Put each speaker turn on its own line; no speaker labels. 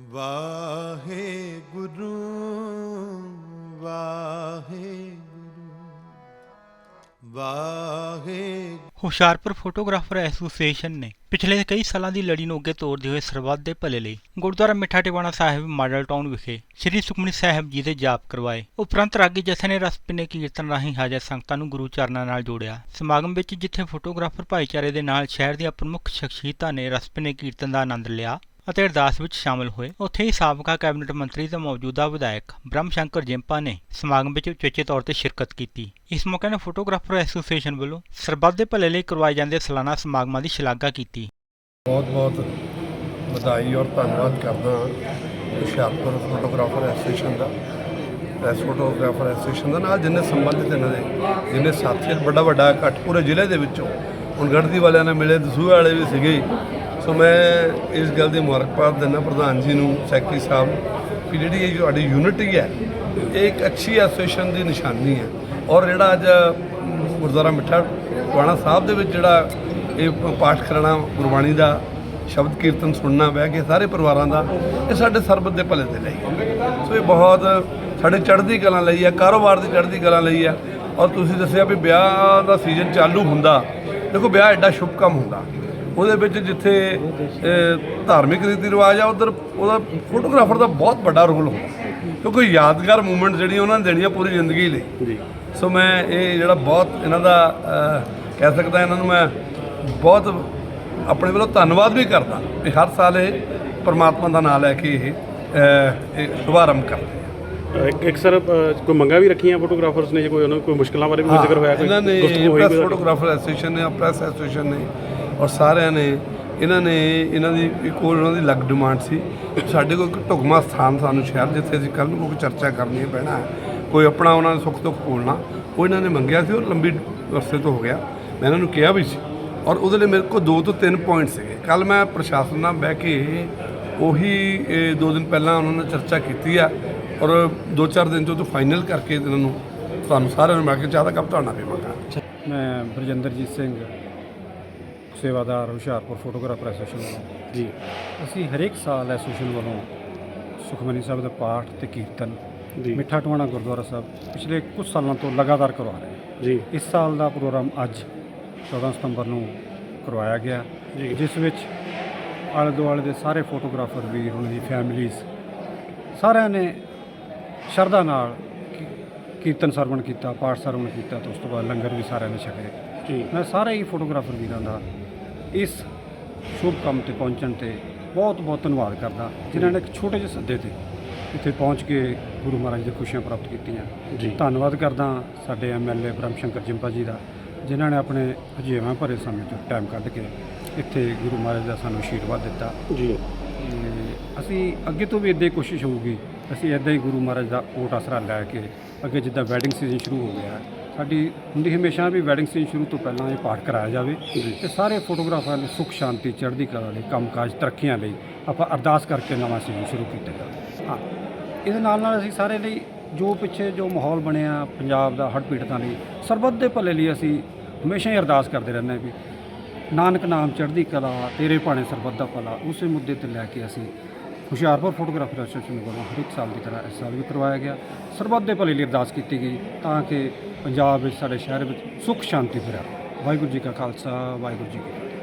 Waheguru Waheguru Waheguru.
Hoshiarpur photographer association ਨੇ ਪਿਛਲੇ ਕਈ ਸਾਲਾਂ ਦੀ ਲੜੀ ਨੂੰ ਅੱਗੇ ਤੋਰਦੇ ਹੋਏ ਸਰਬੱਤ ਦੇ ਭਲੇ ਲਈ ਗੁਰਦੁਆਰਾ ਮਿੱਠਾ ਟਿਵਾਣਾ ਸਾਹਿਬ, ਮਾਡਲ ਟਾਊਨ ਵਿਖੇ ਸ੍ਰੀ ਸੁਖਮਨੀ ਸਾਹਿਬ ਜੀ ਦੇ ਜਾਪ ਕਰਵਾਏ। ਉਪਰੰਤ ਰਾਗੀ ਜਥੇ ਨੇ ਰਸ ਪਿੰਨੇ ਕੀਰਤਨ ਰਾਹੀਂ ਹਾਜ਼ਰ ਸੰਗਤਾਂ ਨੂੰ ਗੁਰੂ ਚਰਨਾਂ ਨਾਲ ਜੋੜਿਆ। ਸਮਾਗਮ ਵਿੱਚ ਜਿੱਥੇ ਫੋਟੋਗ੍ਰਾਫਰ ਭਾਈਚਾਰੇ ਦੇ ਨਾਲ ਸ਼ਹਿਰ ਦੀਆਂ ਪ੍ਰਮੁੱਖ ਸ਼ਖਸੀਅਤਾਂ ਨੇ ਰਸ ਪਿੰਨੇ ਕੀਰਤਨ ਦਾ ਆਨੰਦ ਲਿਆ ਅਤੇ ਅਰਦਾਸ ਵਿੱਚ ਸ਼ਾਮਲ ਹੋਏ। ਉੱਥੇ ਹੀ ਸਾਬਕਾ ਕੈਬਨਿਟ ਮੰਤਰੀ ਤੇ ਮੌਜੂਦਾ ਵਿਧਾਇਕ ਬ੍ਰਹਮ ਸ਼ੰਕਰ ਜਿੰਪਾ ਨੇ ਸਮਾਗਮ ਵਿੱਚ ਉਚੇਚੇ ਤੌਰ ਤੇ ਸ਼ਿਰਕਤ ਕੀਤੀ। ਇਸ ਮੌਕੇ ਨੇ ਫੋਟੋਗ੍ਰਾਫਰ ਐਸੋਸੀਏਸ਼ਨ ਵੱਲੋਂ ਸਰਬੱਤ ਦੇ ਭਲੇ ਲਈ ਕਰਵਾਏ ਜਾਂਦੇ ਸਾਲਾਨਾ ਸਮਾਗਮਾਂ ਦੀ ਸ਼ਲਾਘਾ ਕੀਤੀ।
ਬਹੁਤ ਬਹੁਤ ਵਧਾਈ ਔਰ ਧੰਨਵਾਦ ਕਰਦਾ ਹੁਸ਼ਿਆਰਪੁਰ ਫੋਟੋਗ੍ਰਾਫਰ ਐਸੋਸੀਏਸ਼ਨ ਦਾ, ਪ੍ਰੈਸ ਫੋਟੋਗ੍ਰਾਫਰ ਐਸੋਸੀਏਸ਼ਨ ਦਾ, ਨਾਲ ਜਿੰਨੇ ਸੰਬੰਧਿਤ ਇਹਨਾਂ ਦੇ, ਜਿੰਨੇ ਸਾਥੀ ਵੱਡਾ ਵੱਡਾ ਇਕੱਠ, ਪੂਰੇ ਜ਼ਿਲ੍ਹੇ ਦੇ ਵਿੱਚੋਂ, ਹੁਣ ਗੜਦੀ ਵਾਲਿਆਂ ਨਾਲ ਮਿਲੇ, ਦਸੂਹੇ ਵਾਲੇ ਵੀ ਸੀਗੇ। ਸੋ ਮੈਂ ਇਸ ਗੱਲ ਦੀ ਮੁਬਾਰਕਬਾਦ ਦਿੰਦਾ ਪ੍ਰਧਾਨ ਜੀ ਨੂੰ, ਸੈਕਟਰੀ ਸਾਹਿਬ ਨੂੰ ਕਿ ਜਿਹੜੀ ਇਹ ਤੁਹਾਡੀ ਯੂਨਿਟੀ ਹੈ, ਇਹ ਇੱਕ ਅੱਛੀ ਐਸੋਸੀਏਸ਼ਨ ਦੀ ਨਿਸ਼ਾਨੀ ਹੈ। ਔਰ ਜਿਹੜਾ ਅੱਜ ਗੁਰਦੁਆਰਾ ਮਿੱਠਾ ਟਵਾਣਾ ਸਾਹਿਬ ਦੇ ਵਿੱਚ ਜਿਹੜਾ ਇਹ ਪਾਠ ਕਰਨਾ ਗੁਰਬਾਣੀ ਦਾ ਸ਼ਬਦ ਕੀਰਤਨ ਸੁਣਨਾ, ਬਹਿ ਕੇ ਸਾਰੇ ਪਰਿਵਾਰਾਂ ਦਾ, ਇਹ ਸਾਡੇ ਸਰਬਤ ਦੇ ਭਲੇ ਦੇ ਲਈ ਸੋ ਇਹ ਬਹੁਤ ਸਾਡੇ ਚੜ੍ਹਦੀ ਕਲਾ ਲਈ ਹੈ, ਕਾਰੋਬਾਰ ਦੀ ਚੜ੍ਹਦੀ ਕਲਾ ਲਈ ਹੈ। ਔਰ ਤੁਸੀਂ ਦੱਸਿਆ ਵੀ ਵਿਆਹ ਦਾ ਸੀਜ਼ਨ ਚਾਲੂ ਹੁੰਦਾ। ਦੇਖੋ, ਵਿਆਹ ਐਡਾ ਸ਼ੁਭ ਕੰਮ ਹੁੰਦਾ। ਉਹਦੇ ਵਿੱਚ ਜਿੱਥੇ ਧਾਰਮਿਕ ਰੀਤੀ ਰਿਵਾਜ ਆ ਉਧਰ ਉਹਦਾ ਫੋਟੋਗ੍ਰਾਫਰ ਦਾ ਬਹੁਤ ਵੱਡਾ ਰੋਲ ਹੁੰਦਾ। ਕਿਉਂਕਿ ਯਾਦਗਾਰ ਮੂਮੈਂਟ ਜਿਹੜੀ ਉਹਨਾਂ ਨੇ ਦੇਣੀ ਆ ਪੂਰੀ ਜ਼ਿੰਦਗੀ ਲਈ। ਸੋ ਮੈਂ ਇਹ ਜਿਹੜਾ ਬਹੁਤ ਇਹਨਾਂ ਦਾ ਕਹਿ ਸਕਦਾ ਇਹਨਾਂ ਨੂੰ ਮੈਂ ਬਹੁਤ ਆਪਣੇ ਵੱਲੋਂ ਧੰਨਵਾਦ ਵੀ ਕਰਦਾ ਵੀ ਹਰ ਸਾਲ ਇਹ ਪਰਮਾਤਮਾ ਦਾ ਨਾਮ ਲੈ ਕੇ ਇਹ ਸ਼ੁਭਾਰੰਭ ਕਰਦੇ
ਇੱਕ ਇੱਕ ਸਰ ਕੋਈ ਮੰਗਾਂ ਵੀ ਰੱਖੀਆਂ ਫੋਟੋਗ੍ਰਾਫਰਸ ਨੇ ਜੇ ਕੋਈ ਉਹਨਾਂ ਕੋਈ ਮੁਸ਼ਕਲਾਂ ਬਾਰੇ ਵੀ ਜ਼ਿਕਰ ਹੋਇਆ ਕੋਈ?
ਇਹਨਾਂ ਨੇ ਪ੍ਰੈਸ ਫੋਟੋਗ੍ਰਾਫਰ ਐਸੋਸੀਏਸ਼ਨ ਨੇ ਪ੍ਰੈਸ ਐਸੋਸੀਏਸ਼ਨ ਨੇ ਔਰ ਸਾਰਿਆਂ ਨੇ, ਇਹਨਾਂ ਨੇ, ਇਹਨਾਂ ਦੀ ਇੱਕ ਹੋਰ ਉਹਨਾਂ ਦੀ ਲੱਗ ਡਿਮਾਂਡ ਸੀ। ਸਾਡੇ ਕੋਲ ਇੱਕ ਢੁਕਮਾ ਸਥਾਨ ਸਾਨੂੰ ਸ਼ਹਿਰ ਜਿੱਥੇ ਅਸੀਂ ਕੱਲ ਨੂੰ ਕੋਈ ਚਰਚਾ ਕਰਨੀ ਪੈਣਾ ਕੋਈ ਆਪਣਾ ਉਹਨਾਂ ਨੇ ਸੁੱਖ ਦੁੱਖ ਬੋਲਣਾ ਉਹ ਇਹਨਾਂ ਨੇ ਮੰਗਿਆ ਸੀ ਉਹ ਲੰਬੀ ਅਰਸੇ ਤੋਂ ਹੋ ਗਿਆ। ਮੈਂ ਇਹਨਾਂ ਨੂੰ ਕਿਹਾ ਵੀ ਸੀ। ਔਰ ਉਹਦੇ ਲਈ ਮੇਰੇ ਕੋਲ ਦੋ ਤੋਂ ਤਿੰਨ ਪੁਆਇੰਟ ਸੀਗੇ। ਕੱਲ ਮੈਂ ਪ੍ਰਸ਼ਾਸਨ ਨਾਲ ਬਹਿ ਕੇ ਉਹੀ ਦੋ ਦਿਨ ਪਹਿਲਾਂ ਉਹਨਾਂ ਨਾਲ ਚਰਚਾ ਕੀਤੀ ਆ। ਔਰ ਦੋ ਚਾਰ ਦਿਨ ਤੋਂ ਫਾਈਨਲ ਕਰਕੇ ਇਹਨਾਂ ਨੂੰ ਤੁਹਾਨੂੰ ਸਾਰਿਆਂ ਨੂੰ ਮਿਲ ਕੇ ਚਾਹ ਦਾ ਕੱਪ ਤੁਹਾਡਾ ਪੀਵਾਂਗਾ।
ਮੈਂ ਬਰਜਿੰਦਰਜੀਤ ਸਿੰਘ ਸੇਵਾਦਾਰ ਹੁਸ਼ਿਆਰਪੁਰ ਫੋਟੋਗ੍ਰਾਫਰ ਐਸੋਸੀਏਸ਼ਨ ਵੱਲੋਂ
ਜੀ।
ਅਸੀਂ ਹਰੇਕ ਸਾਲ ਐਸੋਸੀਏਸ਼ਨ ਵੱਲੋਂ ਸੁਖਮਨੀ ਸਾਹਿਬ ਦਾ ਪਾਠ ਤੇ ਕੀਰਤਨ
ਜੀ।
ਮਿੱਠਾ ਟਵਾਣਾ ਗੁਰਦੁਆਰਾ ਸਾਹਿਬ ਪਿਛਲੇ ਕੁਝ ਸਾਲਾਂ ਤੋਂ ਲਗਾਤਾਰ ਕਰਵਾ ਰਹੇ ਹਾਂ।
ਜੀ।
ਇਸ ਸਾਲ ਦਾ ਪ੍ਰੋਗਰਾਮ ਅੱਜ 14 ਸਤੰਬਰ ਨੂੰ ਕਰਵਾਇਆ ਗਿਆ। ਜਿਸ ਵਿੱਚ ਆਲੇ ਦੁਆਲੇ ਦੇ ਸਾਰੇ ਫੋਟੋਗ੍ਰਾਫਰ ਵੀਰ ਉਹਨਾਂ ਦੀ ਫੈਮਿਲੀਜ਼ ਸਾਰਿਆਂ ਨੇ ਸ਼ਰਧਾ ਨਾਲ ਕੀਰਤਨ ਸਰਵਣ ਕੀਤਾ ਪਾਠ ਸਰਵਣ ਕੀਤਾ ਤੇ ਉਸ ਤੋਂ ਬਾਅਦ ਲੰਗਰ ਵੀ ਸਾਰਿਆਂ ਨੇ ਛਕਿਆ।
ਜੀ।
ਮੈਂ ਸਾਰੇ ਹੀ ਫੋਟੋਗ੍ਰਾਫਰ ਵੀਰਾਂ ਦਾ ਇਸ ਸ਼ੁਭ ਕੰਮ ਤੇ ਪਹੁੰਚਣ ਤੇ ਬਹੁਤ ਬਹੁਤ ਧੰਨਵਾਦ ਕਰਦਾ ਜਿਨ੍ਹਾਂ ਨੇ ਇੱਕ ਛੋਟੇ ਜਿਹੇ ਸੱਦੇ ਤੇ ਇੱਥੇ ਪਹੁੰਚ ਕੇ ਗੁਰੂ ਮਹਾਰਾਜ ਦੀ ਖੁਸ਼ੀਆਂ ਪ੍ਰਾਪਤ ਕੀਤੀਆਂ।
ਜੀ।
ਧੰਨਵਾਦ ਕਰਦਾ ਸਾਡੇ ਐਮਐਲਏ ਬ੍ਰਹਮ ਸ਼ੰਕਰ ਜਿੰਪਾ ਜੀ ਦਾ ਜਿਨ੍ਹਾਂ ਨੇ ਆਪਣੇ ਹਜੇਵਾਂ ਭਰੇ ਸਮੇਂ ਤੋਂ ਟਾਈਮ ਕੱਢ ਕੇ ਇੱਥੇ ਗੁਰੂ ਮਹਾਰਾਜ ਦਾ ਸਾਨੂੰ ਆਸ਼ੀਰਵਾਦ ਦਿੱਤਾ।
ਜੀ।
ਅਸੀਂ ਅੱਗੇ ਤੋਂ ਵੀ ਇਦਾਂ ਹੀ ਕੋਸ਼ਿਸ਼ ਹੋਊਗੀ ਅਸੀਂ ਇਦਾਂ ਹੀ ਗੁਰੂ ਮਹਾਰਾਜ ਦਾ ਓਟ ਆਸਰਾ ਲੈ ਕੇ ਅੱਗੇ ਜਿੱਦਾਂ ਵੈਡਿੰਗ ਸੀਜ਼ਨ ਸ਼ੁਰੂ ਹੋ ਗਿਆ ਸਾਡੀ ਹੁੰਦੀ ਹਮੇਸ਼ਾ ਵੀ ਵੈਡਿੰਗ ਸੀਜ਼ਨ ਸ਼ੁਰੂ ਤੋਂ ਪਹਿਲਾਂ ਇਹ ਪਾਠ ਕਰਾਇਆ ਜਾਵੇ ਤੇ ਸਾਰੇ ਫੋਟੋਗ੍ਰਾਫਰਾਂ ਲਈ ਸੁੱਖ ਸ਼ਾਂਤੀ ਚੜ੍ਹਦੀ ਕਲਾ ਲਈ ਕੰਮਕਾਜ ਤਰੱਕੀਆਂ ਲਈ ਆਪਾਂ ਅਰਦਾਸ ਕਰਕੇ ਨਵਾਂ ਸੀਜ਼ਨ ਸ਼ੁਰੂ ਕੀਤਾ ਜਾਵੇ। ਹਾਂ ਇਹਦੇ ਨਾਲ ਨਾਲ ਅਸੀਂ ਸਾਰੇ ਲਈ ਜੋ ਪਿੱਛੇ ਜੋ ਮਾਹੌਲ ਬਣਿਆ ਪੰਜਾਬ ਦਾ ਹੜ੍ਹ ਪੀੜਤਾਂ ਲਈ ਸਰਬੱਤ ਦੇ ਭਲੇ ਲਈ ਅਸੀਂ ਹਮੇਸ਼ਾ ਹੀ ਅਰਦਾਸ ਕਰਦੇ ਰਹਿੰਦੇ ਹਾਂ ਵੀ ਨਾਨਕ ਨਾਮ ਚੜ੍ਹਦੀ ਕਲਾ ਤੇਰੇ ਭਾਣੇ ਸਰਬੱਤ ਦਾ ਭਲਾ ਉਸੇ ਮੁੱਦੇ ਤੇ ਲੈ ਕੇ ਅਸੀਂ ਹੁਸ਼ਿਆਰਪੁਰ ਫੋਟੋਗ੍ਰਾਫਰ ਐਸੋਸੀਏਸ਼ਨ ਵੱਲੋਂ ਹਰ ਇੱਕ ਸਾਲ ਦੀ ਤਰ੍ਹਾਂ ਇਸ ਸਾਲ ਵੀ ਕਰਵਾਇਆ ਗਿਆ। ਸਰਬੱਤ ਦੇ ਭਲੇ ਲਈ ਅਰਦਾਸ ਕੀਤੀ ਗਈ ਤਾਂ ਕਿ ਪੰਜਾਬ ਵਿੱਚ, ਸਾਡੇ ਸ਼ਹਿਰ ਵਿੱਚ ਸੁੱਖ ਸ਼ਾਂਤੀ ਫਿਰੇ ਵਾਹਿਗੁਰੂ ਜੀ ਕਾ ਖਾਲਸਾ, ਵਾਹਿਗੁਰੂ ਜੀ ਕੀ ਫਤਿਹ।